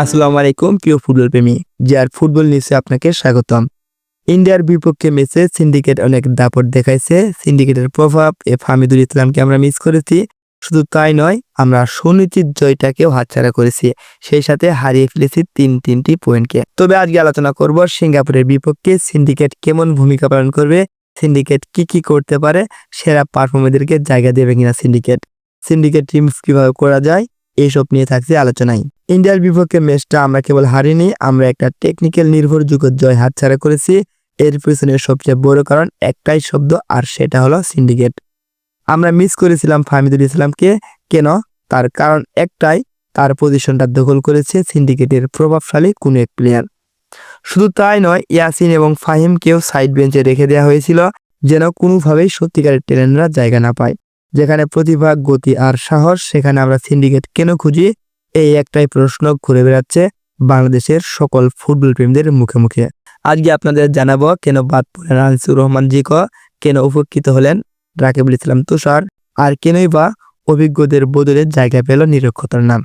আসসালামু আলাইকুম, প্রিয় ফুটবল প্রেমী যার ফুটবল নিউজে আপনাকে স্বাগতম। ইন্ডিয়ার বিপক্ষে ম্যাচে সিন্ডিকেট অনেক দাপট দেখাইছে। সিন্ডিকেটের প্রভাব এফ হামিদুল ইসলামকে আমরা মিস করেছি। শুধু তাই নয়, আমরা সুনিশ্চিত জয়টাকেও হাতছাড়া করেছি। সেই সাথে হারিয়ে ফেলেছি তিন তিনটি পয়েন্টকে। তবে আজকে আলোচনা করব সিঙ্গাপুরের বিপক্ষে সিন্ডিকেট কেমন ভূমিকা পালন করবে, সিন্ডিকেট কি কি করতে পারে, সেরা পারফর্মারদেরকে জায়গা দেবে কিনা সিন্ডিকেট সিন্ডিকেট টিমস কীভাবে করা যায় এইসব নিয়ে থাকছে আলোচনায়। ইন্ডিয়ার বিপক্ষে ম্যাচটা আমরা কেবল হারিনি, আমরা একটা টেকনিক্যাল নির্ভরযোগ্য জয় হাতছাড়া করেছি। এর পিছনে সবচেয়ে বড় কারণ একটাই শব্দ, আর সেটা হলো সিন্ডিকেট আমরা মিস করেছিলাম ফাহমিদুল ইসলামকে, কেন? তার কারণ একটাই, তার পজিশনটা দখল করেছে সিন্ডিকেটের প্রভাবশালী কোনো এক প্লেয়ার শুধু তাই নয়, ইয়াসিন এবং ফাহিমকেও সাইড বেঞ্চে রেখে দেওয়া হয়েছিল, যেন কোনোভাবেই সত্যিকারের ট্যালেন্টরা জায়গা না পায়। যেখানে প্রতিভা, গতি আর সাহস, সেখানে আমরা সিন্ডিকেট কেন খুঁজি? এই একটাই প্রশ্ন ঘুরে বেড়াচ্ছে বাংলাদেশের সকল ফুটবল প্রেমীদের মুখে মুখে। আজকে আপনাদের জানাব কেন বাদ পড়লেন আনিসুর রহমান জিকো কেন উপকৃত হলেন রাকিবুল ইসলাম তুষার, আর কেনই বা অভিজ্ঞদের বদলে জায়গা পেল নিরক্ষতার নাম।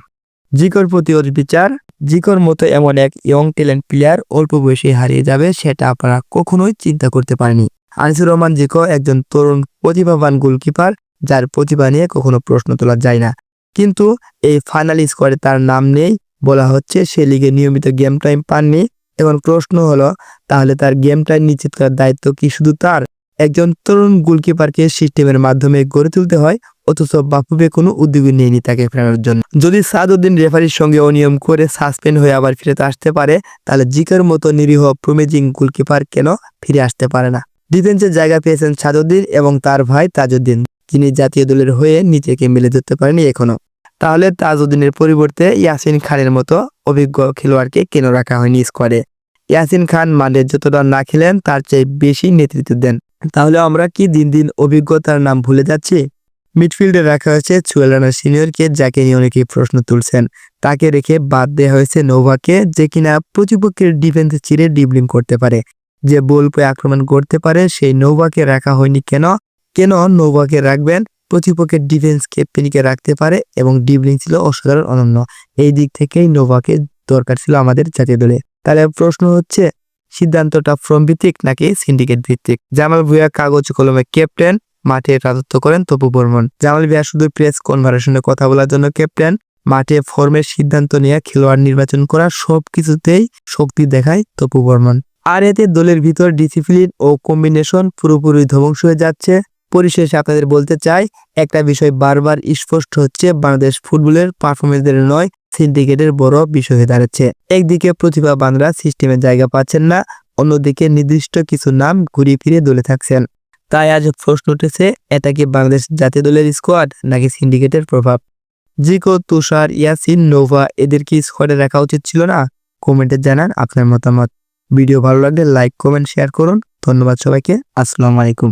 জিকোর প্রতি ওর বিচার জিকোর মতো এমন এক ইয়ং ট্যালেন্ট প্লেয়ার অল্প বয়সে হারিয়ে যাবে সেটা আপনারা কখনোই চিন্তা করতে পারেনি আনিসুর রহমান জিকো একজন তরুণ প্রতিভাবান গোলকিপার যার প্রতিভা নিয়ে কখনো প্রশ্ন তোলা যায় না। কিন্তু এই ফাইনাল স্কোয়াডে তার নাম নেই। বলা হচ্ছে সে লিগে নিয়মিত গেম টাইম পাননি। এখন প্রশ্ন হলো, তাহলে তার গেম টাইম নিশ্চিত করার দায়িত্ব কি শুধু তার? একজন তরুণ গোলকিপারকে সিস্টেমের মাধ্যমে গড়ে তুলতে হয়, অথচ বাপুবে কোনো উদ্যোগী নেয়নি তাকে ফেরানোর জন্য। যদি সাদউদ্দিন রেফারির সঙ্গে অনিয়ম করে সাসপেন্ড হয়ে আবার ফিরে আসতে পারে, তাহলে জিকের মতো নিরীহ প্রমেজিং গোলকিপার কেন ফিরে আসতে পারে না? ডিফেন্সের জায়গা পেয়েছেন সাদউদ্দিন এবং তার ভাই তাজউদ্দিন, যিনি জাতীয় দলের হয়ে নিজেকে মেলে ধরতে পারেনি এখনও। তাহলে তাজউদ্দিনের পরিবর্তে ইয়াসিন খানের মতো অভিজ্ঞ খেলোয়াড়কে কেন রাখা হয়নি স্কোয়াডে ইয়াসিন খান মাঠে যতটা না খেলেন, তার চেয়ে বেশি নেতৃত্ব দেন। তাহলে আমরা কি দিন দিন অভিজ্ঞতার নাম ভুলে যাচ্ছি? মিডফিল্ডে রাখা হয়েছে চুয়েল রানা সিনিয়রকে, যাকে নিয়ে অনেকেই প্রশ্ন তুলছেন। তাকে রেখে বাদ দেওয়া হয়েছে নোভাকে যে কিনা প্রতিপক্ষের ডিফেন্স চিরে ডিবলিং করতে পারে। যে বল পেয়ে আক্রমণ করতে পারে, সেই নোভাকে রাখা হয়নি কেন? কেন নোভাকে রাখবেন? প্রতিপক্ষের ডিফেন্স ক্যাপ্টেনকে রাখতে পারে এবং ডিবলিং ছিল অসাধারণ অনন্য। এই দিক থেকেই নোভাকে দরকার ছিল আমাদের জাতীয় দলে। তাহলে প্রশ্ন হচ্ছে, সিদ্ধান্তটা ফ্রম ভিত্তিক নাকি সিন্ডিকেট ভিত্তিক? জামাল ভুয়া কাগজ কলমে ক্যাপ্টেন, মাঠে রাজত্ব করেন তপু বর্মন। জামাল ভুয়া শুধু প্রেস কনভারেশনে কথা বলার জন্য ক্যাপ্টেন, মাঠে ফর্মের সিদ্ধান্ত নিয়ে খেলোয়াড় নির্বাচন করা সব কিছুতেই শক্তি দেখায় তপু বর্মন। আর এতে দলের ভিতর ডিসিপ্লিন ও কম্বিনেশন পুরোপুরি ধ্বংস হয়ে যাচ্ছে। পরিশেষে আপনাদের বলতে চাই, একটা বিষয় বারবার স্পষ্ট হচ্ছে, বাংলাদেশ ফুটবলের পারফরমেন্সদের নয় সিন্ডিকেটের বড় বিষয় হয়ে দাঁড়াচ্ছে। একদিকে প্রতিভা প্রতিভাবানরা সিস্টেমে জায়গা পাচ্ছেন না, অন্যদিকে নির্দিষ্ট কিছু নাম ঘুরিয়ে ফিরে দলে থাকছেন। তাই আজ প্রশ্ন উঠেছে, এটা কি বাংলাদেশ জাতীয় দলের স্কোয়াড নাকি সিন্ডিকেটের প্রভাব? জিকো, তুষার, ইয়াসিন, নোভা, এদের কি স্কোয়াডে রাখা উচিত ছিল না? কমেন্টে জানান আপনার মতামত। ভিডিও ভালো লাগলে লাইক কমেন্ট শেয়ার করুন। ধন্যবাদ সবাইকে। আসসালামু আলাইকুম।